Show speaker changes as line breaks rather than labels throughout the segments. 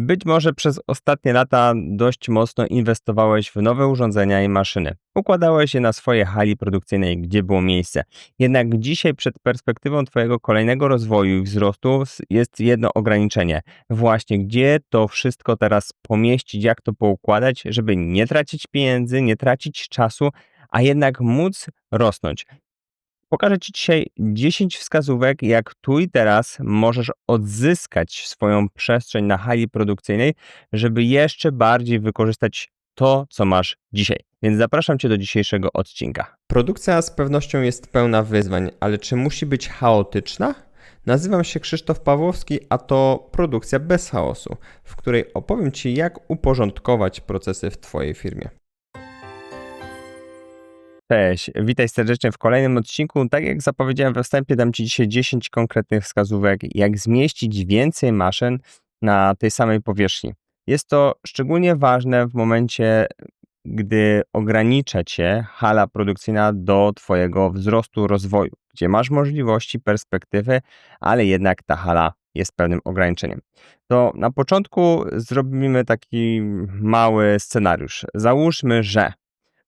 Być może przez ostatnie lata dość mocno inwestowałeś w nowe urządzenia i maszyny. Układałeś je na swojej hali produkcyjnej, gdzie było miejsce. Jednak dzisiaj przed perspektywą Twojego kolejnego rozwoju i wzrostu jest jedno ograniczenie. Właśnie gdzie to wszystko teraz pomieścić, jak to poukładać, żeby nie tracić pieniędzy, nie tracić czasu, a jednak móc rosnąć. Pokażę Ci dzisiaj 10 wskazówek, jak tu i teraz możesz odzyskać swoją przestrzeń na hali produkcyjnej, żeby jeszcze bardziej wykorzystać to, co masz dzisiaj. Więc zapraszam Cię do dzisiejszego odcinka.
Produkcja z pewnością jest pełna wyzwań, ale czy musi być chaotyczna? Nazywam się Krzysztof Pawłowski, a to produkcja bez chaosu, w której opowiem Ci, jak uporządkować procesy w Twojej firmie.
Cześć, witaj serdecznie w kolejnym odcinku. Tak jak zapowiedziałem we wstępie, dam Ci dzisiaj 10 konkretnych wskazówek, jak zmieścić więcej maszyn na tej samej powierzchni. Jest to szczególnie ważne w momencie, gdy ogranicza Cię hala produkcyjna do Twojego wzrostu, rozwoju, gdzie masz możliwości, perspektywy, ale jednak ta hala jest pewnym ograniczeniem. To na początku zrobimy taki mały scenariusz. Załóżmy, że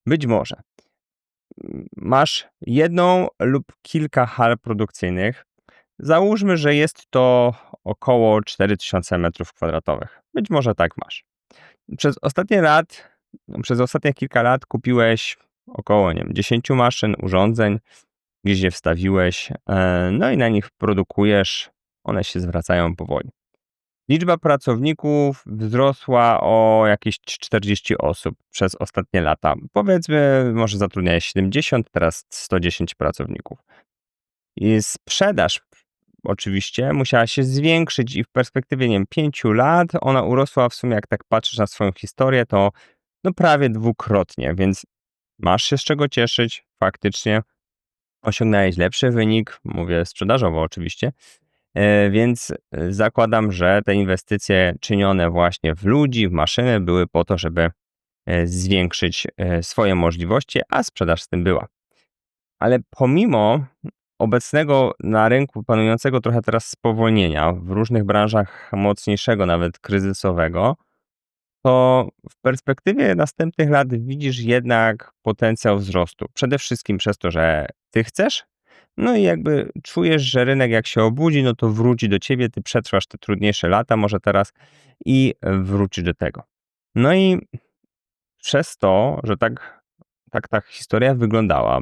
być może masz jedną lub kilka hal produkcyjnych. Załóżmy, że jest to około 4000 m2. Być może tak masz. Przez ostatnie lat, przez ostatnie kilka lat kupiłeś około nie wiem, 10 maszyn, urządzeń, gdzieś je wstawiłeś, e, no i na nich produkujesz, one się zwracają powoli. Liczba pracowników wzrosła o jakieś 40 osób przez ostatnie lata. Powiedzmy, może zatrudniałeś 70, teraz 110 pracowników. I sprzedaż oczywiście musiała się zwiększyć i w perspektywie, nie wiem, 5 lat ona urosła w sumie, jak tak patrzysz na swoją historię, to no prawie dwukrotnie, więc masz się z czego cieszyć, faktycznie osiągnąłeś lepszy wynik, mówię sprzedażowo oczywiście, Więc e, zakładam, że te inwestycje czynione właśnie w ludzi, w maszyny były po to, żeby e, zwiększyć e, swoje możliwości, a sprzedaż z tym była. Ale pomimo obecnego na rynku panującego trochę teraz spowolnienia, w różnych branżach mocniejszego, nawet kryzysowego, to w perspektywie następnych lat widzisz jednak potencjał wzrostu. Przede wszystkim przez to, że ty chcesz, no i jakby czujesz, że rynek jak się obudzi, no to wróci do ciebie, ty przetrwasz te trudniejsze lata może teraz i wrócisz do tego. No i przez to, że tak, tak ta historia wyglądała,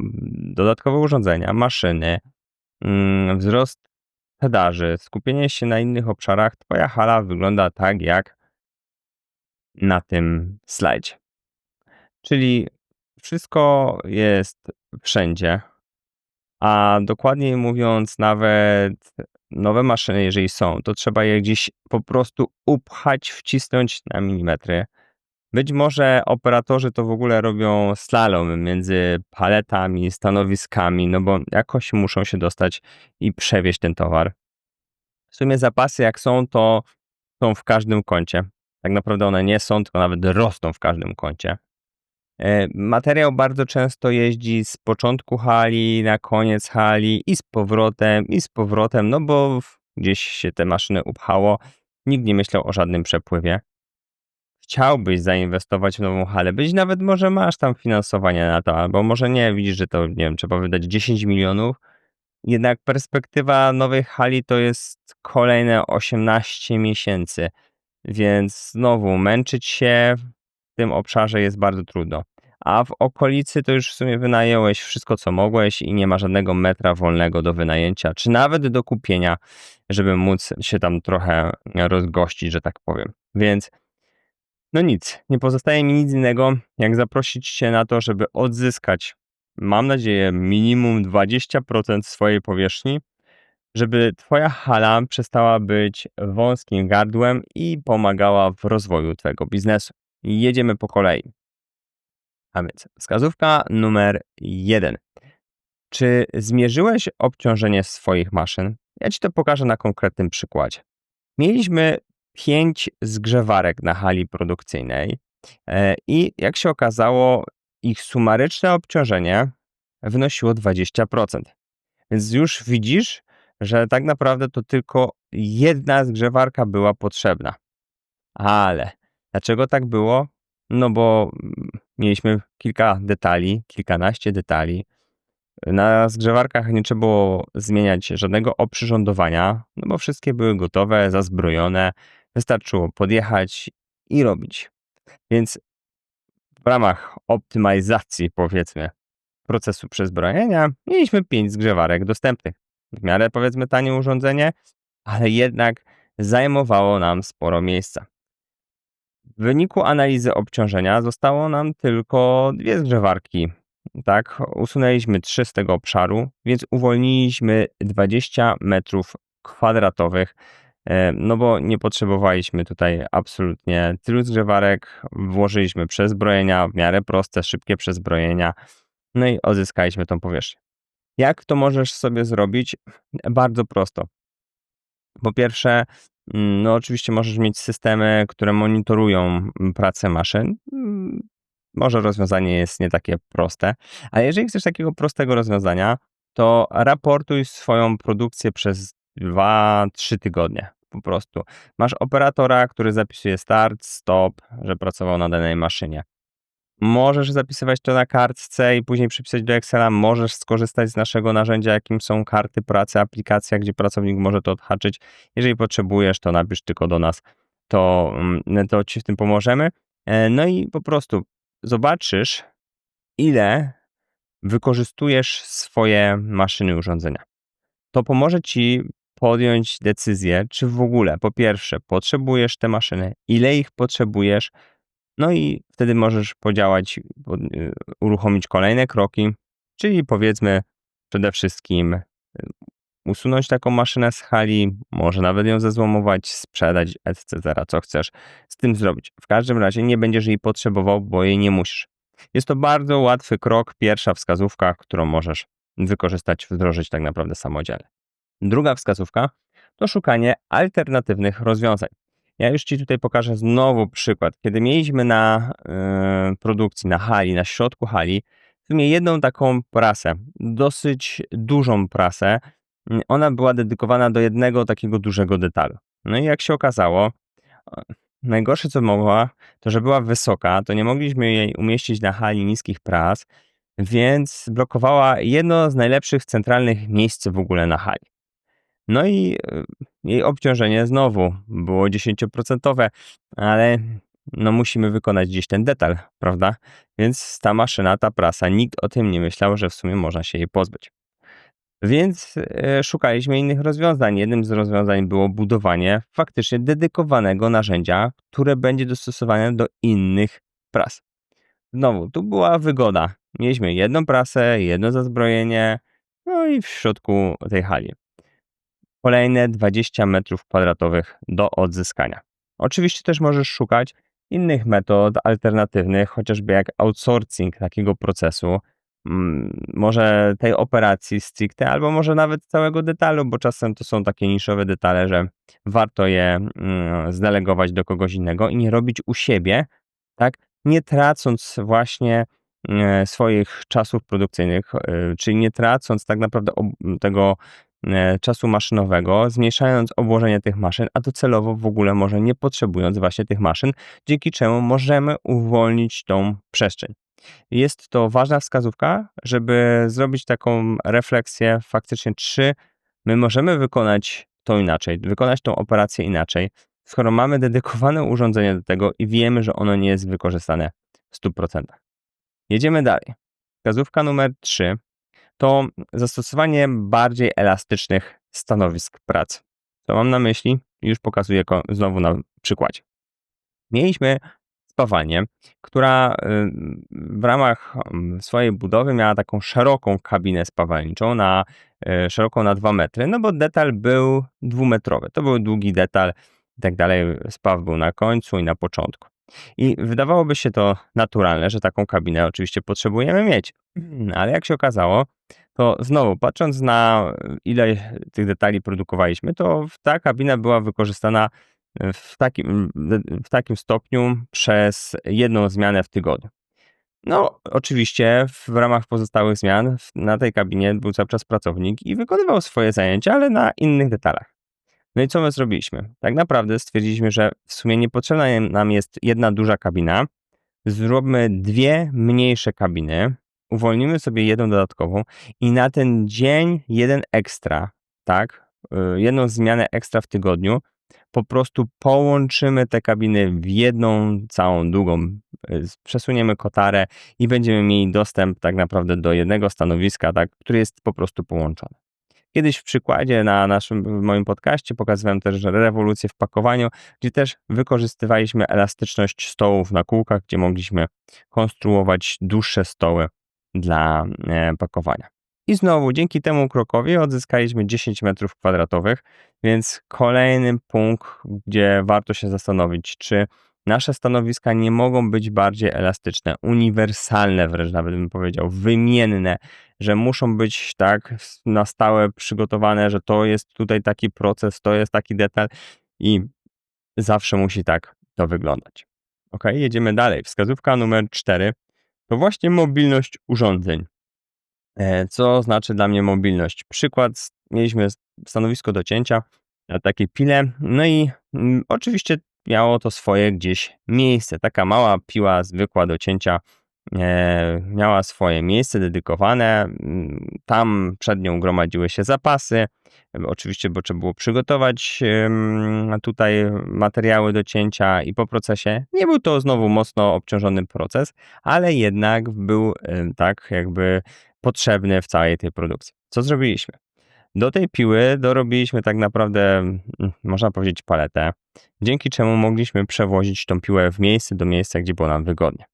dodatkowe urządzenia, maszyny, mm, wzrost sprzedaży, skupienie się na innych obszarach, twoja hala wygląda tak jak na tym slajdzie. Czyli wszystko jest wszędzie, a dokładniej mówiąc, nawet nowe maszyny, jeżeli są, to trzeba je gdzieś po prostu upchać, wcisnąć na milimetry. Być może operatorzy to w ogóle robią slalom między paletami, stanowiskami, no bo jakoś muszą się dostać i przewieźć ten towar. W sumie zapasy jak są, to są w każdym kącie. Tak naprawdę one nie są, tylko nawet rosną w każdym kącie. E, Materiał bardzo często jeździ z początku hali na koniec hali i z powrotem, i z powrotem, no bo gdzieś się te maszyny upchało. Nikt nie myślał o żadnym przepływie. Chciałbyś zainwestować w nową halę, być nawet może masz tam finansowanie na to, albo może nie, widzisz, że to, nie wiem, trzeba wydać 10 milionów. Jednak perspektywa nowej hali to jest kolejne 18 miesięcy, więc znowu męczyć się tym obszarze jest bardzo trudno. A w okolicy to już w sumie wynająłeś wszystko, co mogłeś i nie ma żadnego metra wolnego do wynajęcia, czy nawet do kupienia, żeby móc się tam trochę rozgościć, że tak powiem. Więc no nic, nie pozostaje mi nic innego, jak zaprosić Cię na to, żeby odzyskać, mam nadzieję, minimum 20% swojej powierzchni, żeby Twoja hala przestała być wąskim gardłem i pomagała w rozwoju Twojego biznesu. Jedziemy po kolei. A więc wskazówka numer jeden. Czy zmierzyłeś obciążenie swoich maszyn? Ja Ci to pokażę na konkretnym przykładzie. Mieliśmy pięć zgrzewarek na hali produkcyjnej e, i jak się okazało, ich sumaryczne obciążenie wynosiło 20%. Więc już widzisz, że tak naprawdę to tylko jedna zgrzewarka była potrzebna. Ale dlaczego tak było? No bo mm, mieliśmy kilka detali, kilkanaście detali. Na zgrzewarkach nie trzeba było zmieniać żadnego oprzyrządowania, no bo wszystkie były gotowe, zazbrojone. Wystarczyło podjechać i robić. Więc w ramach optymalizacji, powiedzmy, procesu przezbrojenia mieliśmy pięć zgrzewarek dostępnych. W miarę, powiedzmy, tanie urządzenie, ale jednak zajmowało nam sporo miejsca. W wyniku analizy obciążenia zostało nam tylko dwie zgrzewarki. Tak, usunęliśmy trzy z tego obszaru, więc uwolniliśmy 20 metrów kwadratowych. e, No bo nie potrzebowaliśmy tutaj absolutnie tylu zgrzewarek. Włożyliśmy przezbrojenia, w miarę proste, szybkie przezbrojenia. No i odzyskaliśmy tą powierzchnię. Jak to możesz sobie zrobić? Bardzo prosto. Po pierwsze, no oczywiście możesz mieć systemy, które monitorują mm, pracę maszyn. Mm, Może rozwiązanie jest nie takie proste, ale jeżeli chcesz takiego prostego rozwiązania, to raportuj swoją produkcję przez 2-3 tygodnie. Po prostu. Masz operatora, który zapisuje start, stop, że pracował na danej maszynie. Możesz zapisywać to na kartce i później przypisać do Excela. Możesz skorzystać z naszego narzędzia, jakim są karty pracy, aplikacja, gdzie pracownik może to odhaczyć. Jeżeli potrzebujesz, to napisz tylko do nas, to, mm, to ci w tym pomożemy. E, No i po prostu zobaczysz, ile wykorzystujesz swoje maszyny, urządzenia. To pomoże ci podjąć decyzję, czy w ogóle, po pierwsze, potrzebujesz te maszyny, ile ich potrzebujesz, no i wtedy możesz podziałać, pod- y, uruchomić kolejne kroki, czyli powiedzmy przede wszystkim y, usunąć taką maszynę z hali, może nawet ją zezłomować, sprzedać, etc., co chcesz z tym zrobić. W każdym razie nie będziesz jej potrzebował, bo jej nie musisz. Jest to bardzo łatwy krok, pierwsza wskazówka, którą możesz wykorzystać, wdrożyć tak naprawdę samodzielnie. Druga wskazówka to szukanie alternatywnych rozwiązań. Ja już Ci tutaj pokażę znowu przykład. Kiedy mieliśmy na y, produkcji, na hali, na środku hali, w sumie jedną taką prasę, dosyć dużą prasę. Mm, Ona była dedykowana do jednego takiego dużego detalu. No i jak się okazało, najgorsze co mogła, to że była wysoka, to nie mogliśmy jej umieścić na hali niskich pras, więc blokowała jedno z najlepszych centralnych miejsc w ogóle na hali. No i y, jej obciążenie znowu było 10%, ale no musimy wykonać gdzieś ten detal, prawda? Więc ta maszyna, ta prasa, nikt o tym nie myślał, że w sumie można się jej pozbyć. Więc e, szukaliśmy innych rozwiązań. Jednym z rozwiązań było budowanie faktycznie dedykowanego narzędzia, które będzie dostosowane do innych pras. Znowu, tu była wygoda. Mieliśmy jedną prasę, jedno zazbrojenie, no i w środku tej hali kolejne 20 metrów kwadratowych do odzyskania. Oczywiście też możesz szukać innych metod alternatywnych, chociażby jak outsourcing takiego procesu, mm, może tej operacji stricte, albo może nawet całego detalu, bo czasem to są takie niszowe detale, że warto je mm, zdelegować do kogoś innego i nie robić u siebie, tak, nie tracąc właśnie e, swoich czasów produkcyjnych, e, czyli nie tracąc tak naprawdę tego czasu maszynowego, zmniejszając obłożenie tych maszyn, a docelowo w ogóle może nie potrzebując właśnie tych maszyn, dzięki czemu możemy uwolnić tą przestrzeń. Jest to ważna wskazówka, żeby zrobić taką refleksję faktycznie, czy my możemy wykonać to inaczej, wykonać tą operację inaczej, skoro mamy dedykowane urządzenie do tego i wiemy, że ono nie jest wykorzystane w 100%. Jedziemy dalej. Wskazówka numer 3 to zastosowanie bardziej elastycznych stanowisk pracy. Co mam na myśli? Już pokazuję ko- znowu na przykładzie. Mieliśmy spawalnię, która y, w ramach mm, swojej budowy miała taką szeroką kabinę spawalniczą, na, y, szeroką na 2 metry, no bo detal był dwumetrowy. To był długi detal i tak dalej. Spaw był na końcu i na początku. I wydawałoby się to naturalne, że taką kabinę oczywiście potrzebujemy mieć. Ale jak się okazało, to znowu patrząc na ile tych detali produkowaliśmy, to ta kabina była wykorzystana w takim, w takim stopniu przez jedną zmianę w tygodniu. No, oczywiście w ramach pozostałych zmian na tej kabinie był cały czas pracownik i wykonywał swoje zajęcia, ale na innych detalach. No i co my zrobiliśmy? Tak naprawdę stwierdziliśmy, że w sumie niepotrzebna nam jest jedna duża kabina. Zróbmy dwie mniejsze kabiny, uwolnimy sobie jedną dodatkową i na ten dzień jeden ekstra, tak? y, Jedną zmianę ekstra w tygodniu. Po prostu połączymy te kabiny w jedną całą długą. y, Przesuniemy kotarę i będziemy mieli dostęp tak naprawdę do jednego stanowiska, tak, który jest po prostu połączony. Kiedyś w przykładzie na naszym, w moim podcaście pokazywałem też rewolucję w pakowaniu, gdzie też wykorzystywaliśmy elastyczność stołów na kółkach, gdzie mogliśmy konstruować dłuższe stoły dla e, pakowania. I znowu dzięki temu krokowi odzyskaliśmy 10 metrów kwadratowych, więc kolejny punkt, gdzie warto się zastanowić, czy nasze stanowiska nie mogą być bardziej elastyczne, uniwersalne wręcz nawet bym powiedział, wymienne, że muszą być tak na stałe przygotowane, że to jest tutaj taki proces, to jest taki detal i zawsze musi tak to wyglądać. Ok, jedziemy dalej. Wskazówka numer 4 to właśnie mobilność urządzeń. E, Co znaczy dla mnie mobilność? Przykład, mieliśmy stanowisko do cięcia na takiej pile, no i mm, oczywiście miało to swoje gdzieś miejsce. Taka mała piła zwykła do cięcia e, miała swoje miejsce dedykowane. Tam przed nią gromadziły się zapasy. e, Oczywiście, bo trzeba było przygotować tutaj materiały do cięcia i po procesie. Nie był to znowu mocno obciążony proces, ale jednak był tak jakby potrzebny w całej tej produkcji. Co zrobiliśmy? Do tej piły dorobiliśmy tak naprawdę, mm, można powiedzieć, paletę, dzięki czemu mogliśmy przewozić tą piłę w miejsce do miejsca, gdzie było nam wygodnie.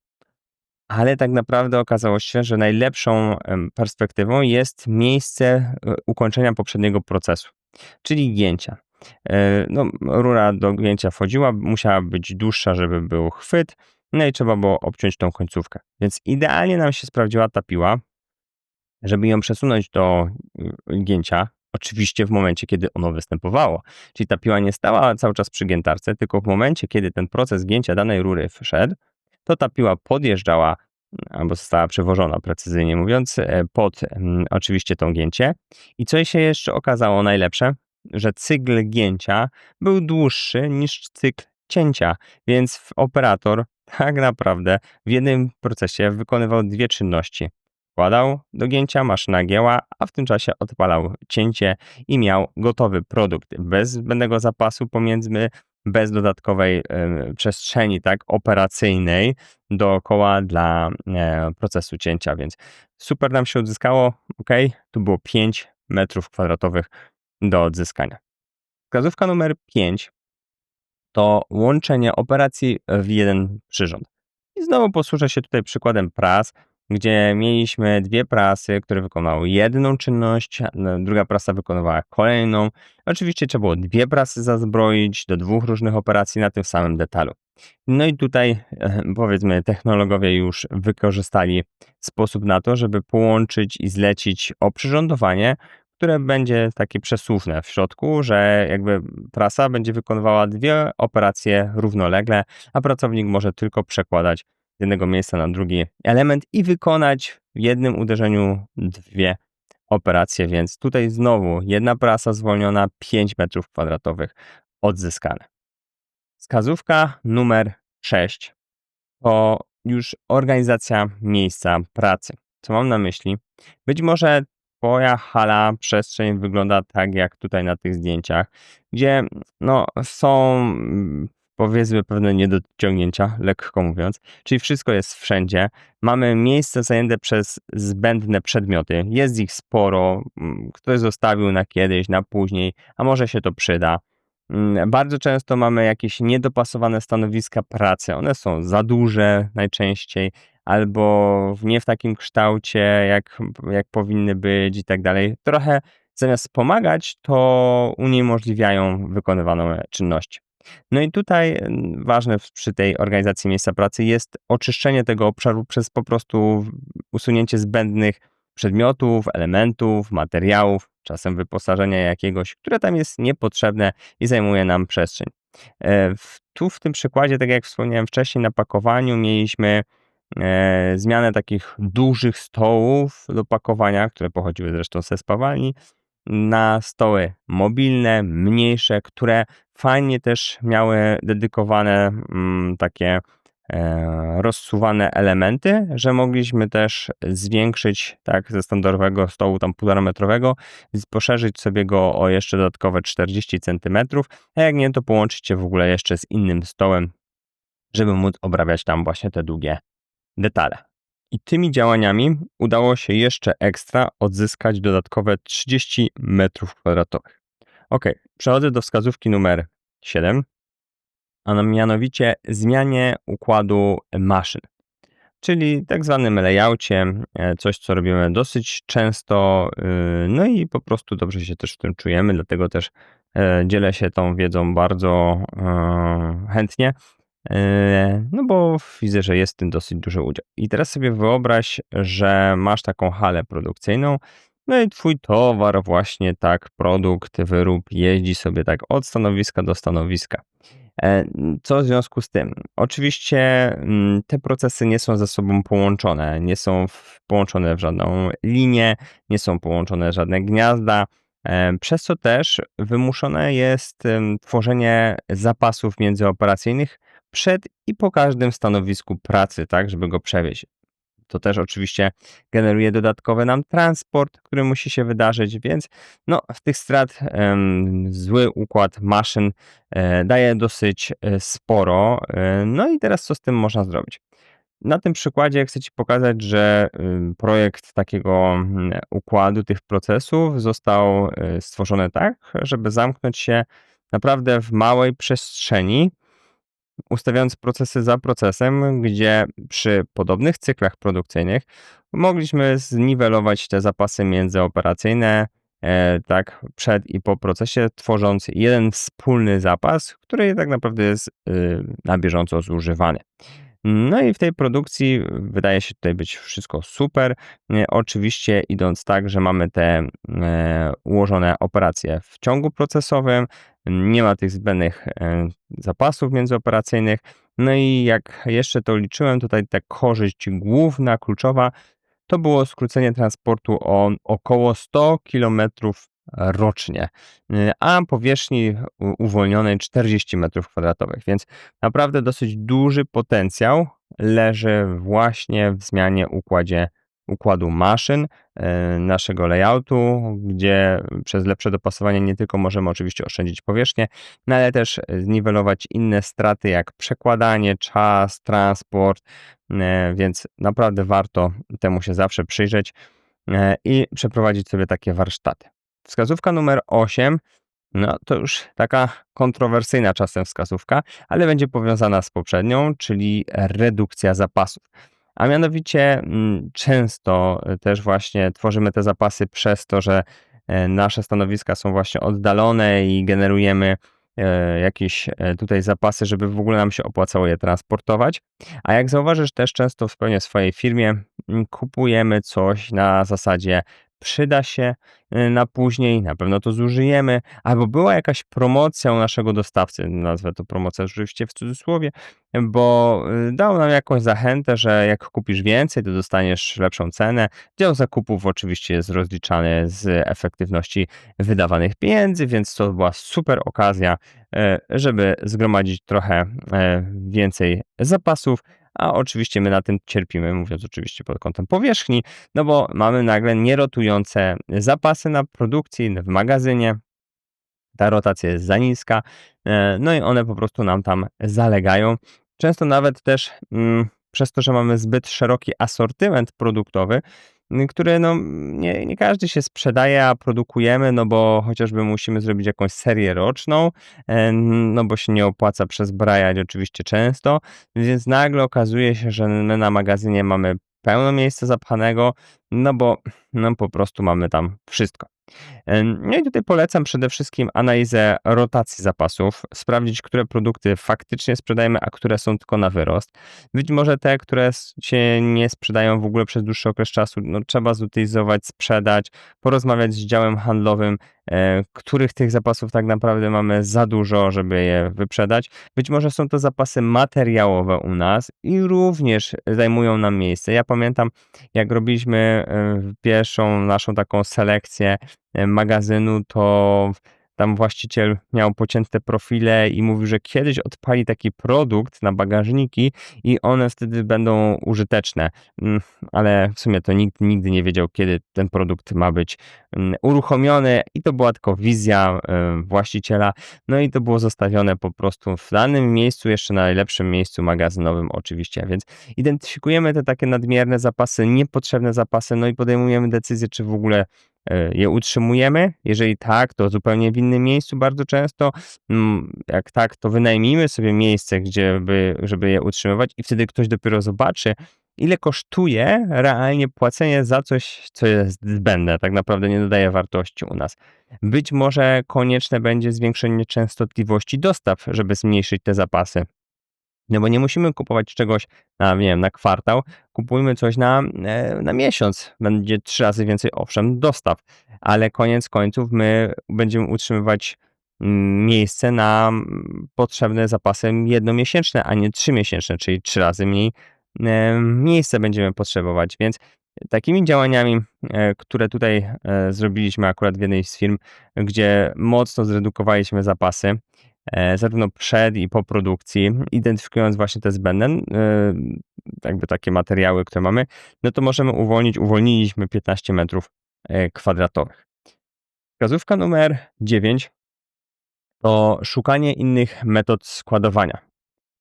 Ale tak naprawdę okazało się, że najlepszą perspektywą jest miejsce e, ukończenia poprzedniego procesu, czyli gięcia. E, No, rura do gięcia wchodziła, musiała być dłuższa, żeby był chwyt, no i trzeba było obciąć tą końcówkę. Więc idealnie nam się sprawdziła ta piła, żeby ją przesunąć do y, gięcia, oczywiście w momencie, kiedy ono występowało. Czyli ta piła nie stała cały czas przy giętarce, tylko w momencie, kiedy ten proces gięcia danej rury wszedł, to ta piła podjeżdżała, albo została przewożona, precyzyjnie mówiąc, e, pod mm, oczywiście tą gięcie. I co się jeszcze okazało najlepsze? Że cykl gięcia był dłuższy niż cykl cięcia, więc operator tak naprawdę w jednym procesie wykonywał dwie czynności. Wkładał do gięcia, maszyna gięła, a w tym czasie odpalał cięcie i miał gotowy produkt bez zbędnego zapasu pomiędzy, bez dodatkowej przestrzeni tak operacyjnej dookoła dla e, procesu cięcia, więc super nam się odzyskało. Ok, tu było 5 metrów kwadratowych do odzyskania. Wskazówka numer 5 to łączenie operacji w jeden przyrząd. I znowu posłużę się tutaj przykładem pras, gdzie mieliśmy dwie prasy, które wykonywały jedną czynność, a druga prasa wykonywała kolejną. Oczywiście trzeba było dwie prasy zazbroić do dwóch różnych operacji na tym samym detalu. No i tutaj e, powiedzmy technologowie już wykorzystali sposób na to, żeby połączyć i zlecić oprzyrządowanie, które będzie takie przesuwne w środku, że jakby prasa będzie wykonywała dwie operacje równolegle, a pracownik może tylko przekładać z jednego miejsca na drugi element i wykonać w jednym uderzeniu dwie operacje, więc tutaj znowu jedna prasa zwolniona, 5 metrów kwadratowych odzyskane. Wskazówka numer 6 to już organizacja miejsca pracy. Co mam na myśli? Być może Twoja hala, przestrzeń wygląda tak jak tutaj na tych zdjęciach, gdzie no, są mm, powiedzmy pewne niedociągnięcia, lekko mówiąc, czyli wszystko jest wszędzie. Mamy miejsce zajęte przez zbędne przedmioty, jest ich sporo, mm, ktoś zostawił na kiedyś, na później, a może się to przyda. Mm, Bardzo często mamy jakieś niedopasowane stanowiska pracy. One są za duże najczęściej, albo nie w takim kształcie, jak, jak powinny być i tak dalej. Trochę zamiast pomagać, to uniemożliwiają wykonywane czynności. No i tutaj mm, ważne przy tej organizacji miejsca pracy jest oczyszczenie tego obszaru przez po prostu usunięcie zbędnych przedmiotów, elementów, materiałów, czasem wyposażenia jakiegoś, które tam jest niepotrzebne i zajmuje nam przestrzeń. E, Tu w tym przykładzie, tak jak wspomniałem wcześniej, na pakowaniu mieliśmy e, zmianę takich dużych stołów do pakowania, które pochodziły zresztą ze spawalni, na stoły mobilne, mniejsze, które fajnie też miały dedykowane mm, takie e, rozsuwane elementy, że mogliśmy też zwiększyć tak ze standardowego stołu tam 1,5 metrowego, z- poszerzyć sobie go o jeszcze dodatkowe 40 cm, a jak nie, to połączyć się w ogóle jeszcze z innym stołem, żeby móc obrabiać tam właśnie te długie detale. I tymi działaniami udało się jeszcze ekstra odzyskać dodatkowe 30 m2. Ok, przechodzę do wskazówki numer 7, a mianowicie zmianie układu maszyn. Czyli tak zwanym layoutie, e, coś co robimy dosyć często, yy, no i po prostu dobrze się też w tym czujemy, dlatego też e, dzielę się tą wiedzą bardzo e, chętnie. No bo widzę, że jest w tym dosyć duży udział. I teraz sobie wyobraź, że masz taką halę produkcyjną, no i twój towar, właśnie tak, produkt, wyrób jeździ sobie tak od stanowiska do stanowiska. E, Co w związku z tym? Oczywiście mm, te procesy nie są ze sobą połączone, nie są połączone w żadną linię, nie są połączone żadne gniazda, e, przez co też wymuszone jest tworzenie zapasów międzyoperacyjnych przed i po każdym stanowisku pracy, tak, żeby go przewieźć. To też oczywiście generuje dodatkowy nam transport, który musi się wydarzyć, więc no, w tych strat em, zły układ maszyn e, daje dosyć e, sporo. E, no i teraz co z tym można zrobić? Na tym przykładzie chcę Ci pokazać, że projekt takiego mm, układu tych procesów został e, stworzony tak, żeby zamknąć się naprawdę w małej przestrzeni, ustawiając procesy za procesem, gdzie przy podobnych cyklach produkcyjnych mogliśmy zniwelować te zapasy międzyoperacyjne, e, tak, przed i po procesie, tworząc jeden wspólny zapas, który tak naprawdę jest y, na bieżąco zużywany. No i w tej produkcji wydaje się tutaj być wszystko super. Oczywiście idąc tak, że mamy te e, ułożone operacje w ciągu procesowym, nie ma tych zbędnych e, zapasów międzyoperacyjnych. No i jak jeszcze to liczyłem, tutaj ta korzyść główna, kluczowa, to było skrócenie transportu o około 100 km rocznie, y, a powierzchni uwolnionej 40 m2. Więc naprawdę dosyć duży potencjał leży właśnie w zmianie układzie, układu maszyn, e, naszego layoutu, gdzie przez lepsze dopasowanie nie tylko możemy oczywiście oszczędzić powierzchnię, no ale też zniwelować inne straty jak przekładanie, czas, transport, e, więc naprawdę warto temu się zawsze przyjrzeć e, i przeprowadzić sobie takie warsztaty. Wskazówka numer 8 no to już taka kontrowersyjna czasem wskazówka, ale będzie powiązana z poprzednią, czyli redukcja zapasów. A mianowicie mm, często też właśnie tworzymy te zapasy przez to, że e, nasze stanowiska są właśnie oddalone i generujemy e, jakieś e, tutaj zapasy, żeby w ogóle nam się opłacało je transportować. A jak zauważysz też często w swojej firmie mm, kupujemy coś na zasadzie przyda się y, na później, na pewno to zużyjemy, albo była jakaś promocja u naszego dostawcy, nazwę to promocja oczywiście w cudzysłowie, bo y, dał nam jakąś zachętę, że jak kupisz więcej, to dostaniesz lepszą cenę. Dział zakupów oczywiście jest rozliczany z efektywności wydawanych pieniędzy, więc to była super okazja, e, żeby zgromadzić trochę więcej zapasów, a oczywiście my na tym cierpimy, mówiąc oczywiście pod kątem powierzchni, no bo mamy nagle nierotujące zapasy na produkcji w magazynie. Ta rotacja jest za niska, e, no i one po prostu nam tam zalegają. Często nawet też mm, przez to, że mamy zbyt szeroki asortyment produktowy, który no, nie, nie każdy się sprzedaje, a produkujemy, no bo chociażby musimy zrobić jakąś serię roczną, e, no bo się nie opłaca przezbrajać oczywiście często, więc nagle okazuje się, że my na magazynie mamy pełno miejsca zapchanego, no bo no po prostu mamy tam wszystko. No i tutaj polecam przede wszystkim analizę rotacji zapasów, sprawdzić, które produkty faktycznie sprzedajemy, a które są tylko na wyrost. Być może te, które się nie sprzedają w ogóle przez dłuższy okres czasu, no trzeba zutylizować, sprzedać, porozmawiać z działem handlowym, e, których tych zapasów tak naprawdę mamy za dużo, żeby je wyprzedać. Być może są to zapasy materiałowe u nas i również zajmują nam miejsce. Ja pamiętam, jak robiliśmy e, pierwszą naszą taką selekcję magazynu, to tam właściciel miał pocięte profile i mówił, że kiedyś odpali taki produkt na bagażniki i one wtedy będą użyteczne. Mm, Ale w sumie to nikt nigdy nie wiedział, kiedy ten produkt ma być mm, uruchomiony i to była tylko wizja e, właściciela. No i to było zostawione po prostu w danym miejscu, jeszcze na najlepszym miejscu magazynowym oczywiście, więc identyfikujemy te takie nadmierne zapasy, niepotrzebne zapasy, no i podejmujemy decyzję, czy w ogóle je utrzymujemy. Jeżeli tak, to zupełnie w innym miejscu bardzo często. Mm, Jak tak, to wynajmijmy sobie miejsce, gdzie by, żeby je utrzymywać i wtedy ktoś dopiero zobaczy, ile kosztuje realnie płacenie za coś, co jest zbędne, tak naprawdę nie dodaje wartości u nas. Być może konieczne będzie zwiększenie częstotliwości dostaw, żeby zmniejszyć te zapasy. No bo nie musimy kupować czegoś na, nie wiem, na kwartał, kupujmy coś na, e, na miesiąc. Będzie trzy razy więcej, owszem, dostaw, ale koniec końców my będziemy utrzymywać mm, miejsce na mm, potrzebne zapasy jednomiesięczne, a nie trzymiesięczne, czyli trzy razy mniej e, miejsca będziemy potrzebować. Więc takimi działaniami, e, które tutaj zrobiliśmy akurat w jednej z firm, gdzie mocno zredukowaliśmy zapasy, zarówno przed i po produkcji, identyfikując właśnie te zbędne, e, jakby takie materiały, które mamy, no to możemy uwolnić, uwolniliśmy 15 metrów e, kwadratowych. Wskazówka numer 9 to szukanie innych metod składowania.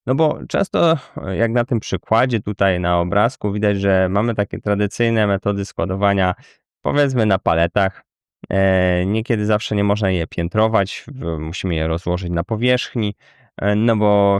No bo często, e, jak na tym przykładzie tutaj na obrazku, widać, że mamy takie tradycyjne metody składowania, powiedzmy na paletach. E, Niekiedy zawsze nie można je piętrować, musimy je rozłożyć na powierzchni, e, no bo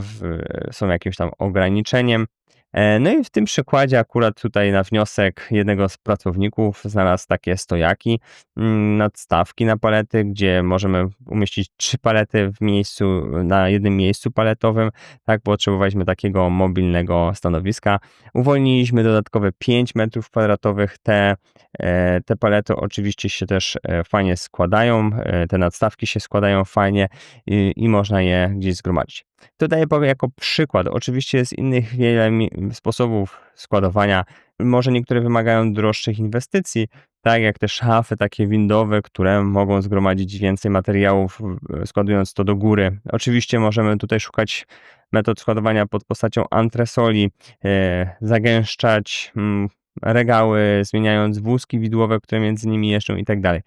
są jakimś tam ograniczeniem. E, No i w tym przykładzie akurat tutaj na wniosek jednego z pracowników znalazł takie stojaki, mm, nadstawki na palety, gdzie możemy umieścić trzy palety w miejscu, na jednym miejscu paletowym, tak, potrzebowaliśmy takiego mobilnego stanowiska. Uwolniliśmy dodatkowe 5 metrów kwadratowych. Te, e, te palety oczywiście się też e, fajnie składają, te nadstawki się składają fajnie i, i można je gdzieś zgromadzić. To daję jako przykład. Oczywiście jest innych wiele sposobów składowania. Może niektóre wymagają droższych inwestycji, tak jak te szafy takie windowe, które mogą zgromadzić więcej materiałów, składując to do góry. Oczywiście możemy tutaj szukać metod składowania pod postacią antresoli, e, zagęszczać mm, regały, zmieniając wózki widłowe, które między nimi jeżdżą i tak dalej.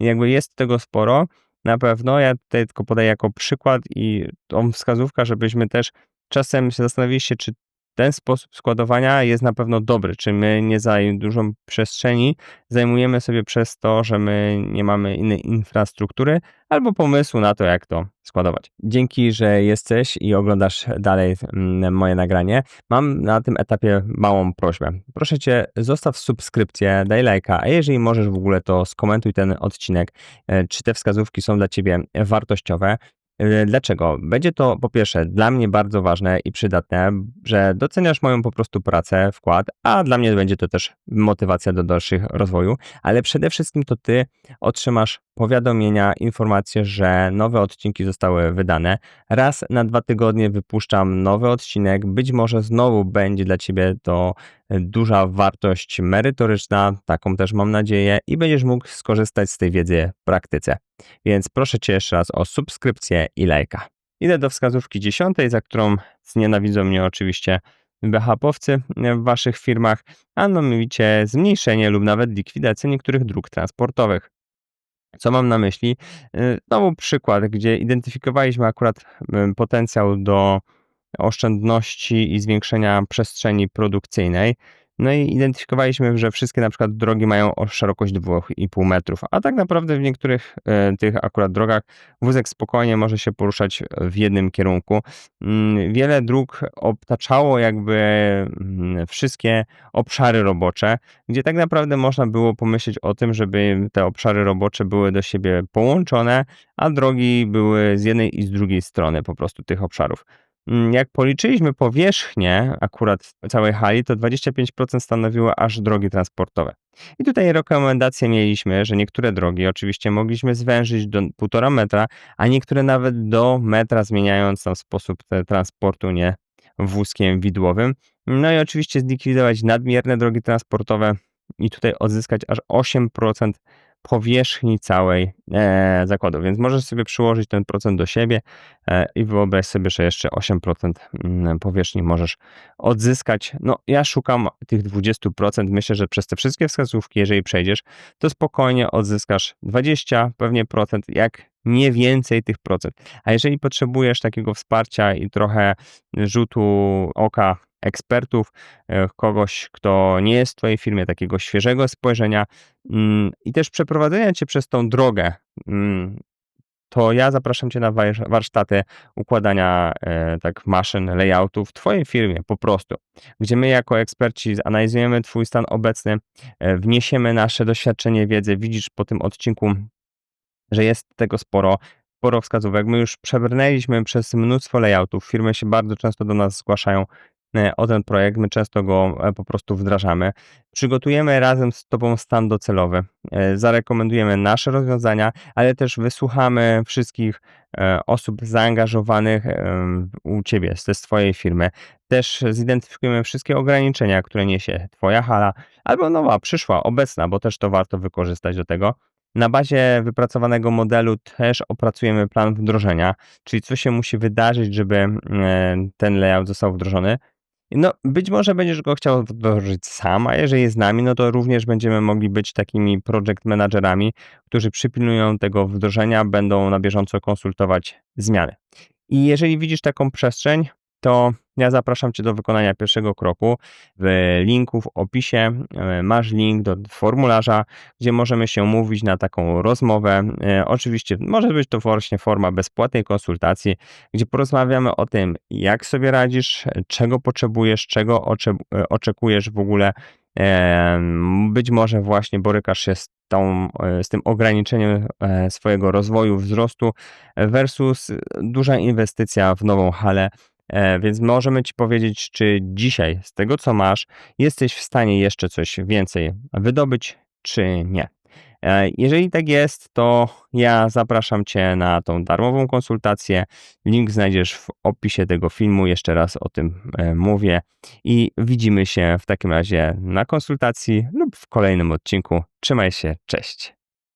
Jakby jest tego sporo, na pewno. Ja tutaj tylko podaję jako przykład i tą wskazówka, żebyśmy też czasem się zastanowili się, czy ten sposób składowania jest na pewno dobry, czy my nie za dużą przestrzeni zajmujemy sobie przez to, że my nie mamy innej infrastruktury albo pomysłu na to, jak to składować. Dzięki, że jesteś i oglądasz dalej mm, moje nagranie. Mam na tym etapie małą prośbę. Proszę Cię, zostaw subskrypcję, daj lajka, a jeżeli możesz w ogóle, to skomentuj ten odcinek, e, czy te wskazówki są dla Ciebie wartościowe. E, Dlaczego? Będzie to po pierwsze dla mnie bardzo ważne i przydatne, że doceniasz moją po prostu pracę, wkład, a dla mnie będzie to też motywacja do dalszych rozwoju, ale przede wszystkim to Ty otrzymasz powiadomienia, informacje, że nowe odcinki zostały wydane. Raz na dwa tygodnie wypuszczam nowy odcinek. Być może znowu będzie dla Ciebie to e, duża wartość merytoryczna, taką też mam nadzieję, i będziesz mógł skorzystać z tej wiedzy w praktyce. Więc proszę Cię jeszcze raz o subskrypcję i lajka. Idę do wskazówki dziesiątej, za którą znienawidzą mnie oczywiście BHP-owcy w Waszych firmach, a mianowicie zmniejszenie lub nawet likwidacja niektórych dróg transportowych. Co mam na myśli? Y, Znowu przykład, gdzie identyfikowaliśmy akurat y, potencjał do oszczędności i zwiększenia przestrzeni produkcyjnej. No i identyfikowaliśmy, że wszystkie na przykład drogi mają o szerokość 2,5 metrów, a tak naprawdę w niektórych e, tych akurat drogach wózek spokojnie może się poruszać w jednym kierunku. Mm, Wiele dróg obtaczało jakby mm, wszystkie obszary robocze, gdzie tak naprawdę można było pomyśleć o tym, żeby te obszary robocze były do siebie połączone, a drogi były z jednej i z drugiej strony po prostu tych obszarów. Mm, Jak policzyliśmy powierzchnię akurat całej hali, to 25% stanowiły aż drogi transportowe. I tutaj rekomendacje mieliśmy, że niektóre drogi oczywiście mogliśmy zwężyć do 1,5 metra, a niektóre nawet do metra, zmieniając tam sposób transportu nie wózkiem widłowym. No i oczywiście zlikwidować nadmierne drogi transportowe i tutaj odzyskać aż 8% powierzchni całej e, zakładu. Więc możesz sobie przyłożyć ten procent do siebie e, i wyobraź sobie, że jeszcze 8% mm, powierzchni możesz odzyskać. No, ja szukam tych 20%. Myślę, że przez te wszystkie wskazówki, jeżeli przejdziesz, to spokojnie odzyskasz 20 pewnie procent, jak nie więcej tych procent. A jeżeli potrzebujesz takiego wsparcia i trochę rzutu oka ekspertów, e, kogoś, kto nie jest w Twojej firmie, takiego świeżego spojrzenia mm, i też przeprowadzenia Cię przez tą drogę, mm, to ja zapraszam Cię na warsz- warsztaty układania e, tak maszyn, layoutów w Twojej firmie po prostu, gdzie my jako eksperci analizujemy Twój stan obecny, e, wniesiemy nasze doświadczenie, wiedzę. Widzisz po tym odcinku, że jest tego sporo, sporo wskazówek. My już przebrnęliśmy przez mnóstwo layoutów. Firmy się bardzo często do nas zgłaszają o ten projekt. My często go e, po prostu wdrażamy. Przygotujemy razem z Tobą stan docelowy. E, Zarekomendujemy nasze rozwiązania, ale też wysłuchamy wszystkich e, osób zaangażowanych u Ciebie, z z Twojej firmy. Też zidentyfikujemy wszystkie ograniczenia, które niesie Twoja hala, albo nowa, przyszła, obecna, bo też to warto wykorzystać do tego. Na bazie wypracowanego modelu też opracujemy plan wdrożenia, czyli co się musi wydarzyć, żeby e, ten layout został wdrożony. No, być może będziesz go chciał wdrożyć sam, a jeżeli z nami, no to również będziemy mogli być takimi project managerami, którzy przypilnują tego wdrożenia, będą na bieżąco konsultować zmiany. I jeżeli widzisz taką przestrzeń, to ja zapraszam Cię do wykonania pierwszego kroku. W linku w opisie e, masz link do formularza, gdzie możemy się umówić na taką rozmowę. E, Oczywiście może być to właśnie forma bezpłatnej konsultacji, gdzie porozmawiamy o tym, jak sobie radzisz, czego potrzebujesz, czego e, oczekujesz w ogóle. Być może właśnie borykasz się z, tą, z tym ograniczeniem swojego rozwoju, wzrostu versus duża inwestycja w nową halę. E, Więc możemy Ci powiedzieć, czy dzisiaj z tego, co masz, jesteś w stanie jeszcze coś więcej wydobyć, czy nie. E, Jeżeli tak jest, to ja zapraszam Cię na tą darmową konsultację. Link znajdziesz w opisie tego filmu. Jeszcze raz o tym e, mówię. I widzimy się w takim razie na konsultacji lub w kolejnym odcinku. Trzymaj się, cześć.